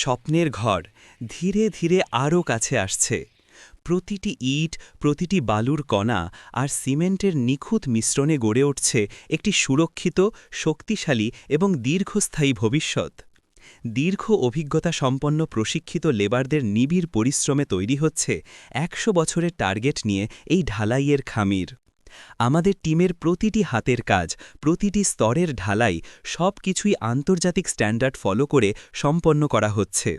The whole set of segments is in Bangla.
স্বপ্নের ঘর ধীরে ধীরে আরও কাছে আসছে। প্রতিটি ইট, প্রতিটি বালুর কণা আর সিমেন্টের নিখুঁত মিশ্রণে গড়ে উঠছে একটি সুরক্ষিত, শক্তিশালী এবং দীর্ঘস্থায়ী ভবিষ্যৎ। দীর্ঘ অভিজ্ঞতা সম্পন্ন প্রশিক্ষিত লেবারদের নিবিড় পরিশ্রমে তৈরি হচ্ছে একশো বছরের টার্গেট নিয়ে এই ঢালাইয়ের খামির। আমাদের টিমের প্রতিটি হাতের কাজ, প্রতিটি স্তরের ঢালাই সব কিছুই আন্তর্জাতিক স্ট্যান্ডার্ড ফলো করে সম্পন্ন করা হচ্ছে।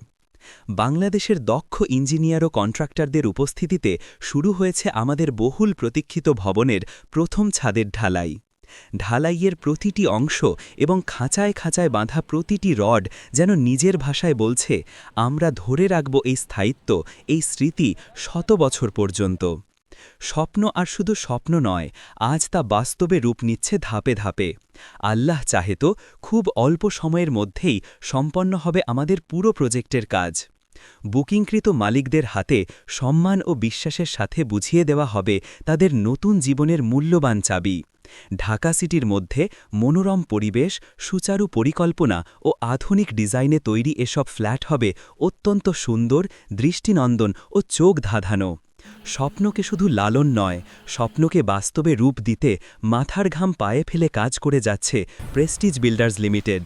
বাংলাদেশের দক্ষ ইঞ্জিনিয়ার ও কন্ট্রাক্টরদের উপস্থিতিতে শুরু হয়েছে আমাদের বহুল প্রতীক্ষিত ভবনের প্রথম ছাদের ঢালাই। ঢালাইয়ের প্রতিটি অংশ এবং খাঁচায় খাঁচায় বাঁধা প্রতিটি রড যেন নিজের ভাষায় বলছে, আমরা ধরে রাখব এই স্থায়িত্ব, এই স্মৃতি শত বছর পর্যন্ত। স্বপ্ন আর শুধু স্বপ্ন নয়, আজ তা বাস্তবে রূপ নিচ্ছে ধাপে ধাপে। আল্লাহ চাহে তো খুব অল্প সময়ের মধ্যেই সম্পন্ন হবে আমাদের পুরো প্রজেক্টের কাজ। বুকিংকৃত মালিকদের হাতে সম্মান ও বিশ্বাসের সাথে বুঝিয়ে দেওয়া হবে তাদের নতুন জীবনের মূল্যবান চাবি। ঢাকা সিটির মধ্যে মনোরম পরিবেশ, সুচারু পরিকল্পনা ও আধুনিক ডিজাইনে তৈরি এসব ফ্ল্যাট হবে অত্যন্ত সুন্দর, দৃষ্টিনন্দন ও চোখ ধাঁধানো। স্বপ্নকে শুধু লালন নয়, স্বপ্নকে বাস্তবে রূপ দিতে মাথার ঘাম পায়ে ফেলে কাজ করে যাচ্ছে প্রেস্টিজ বিল্ডার্স লিমিটেড।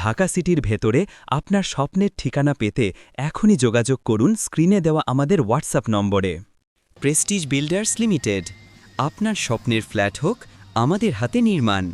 ঢাকা সিটির ভেতরে আপনার স্বপ্নের ঠিকানা পেতে এখনই যোগাযোগ করুন স্ক্রিনে দেওয়া আমাদের হোয়াটসঅ্যাপ নম্বরে। প্রেস্টিজ বিল্ডার্স লিমিটেড, আপনার স্বপ্নের ফ্ল্যাট হোক, আমাদের হাতে নির্মাণ।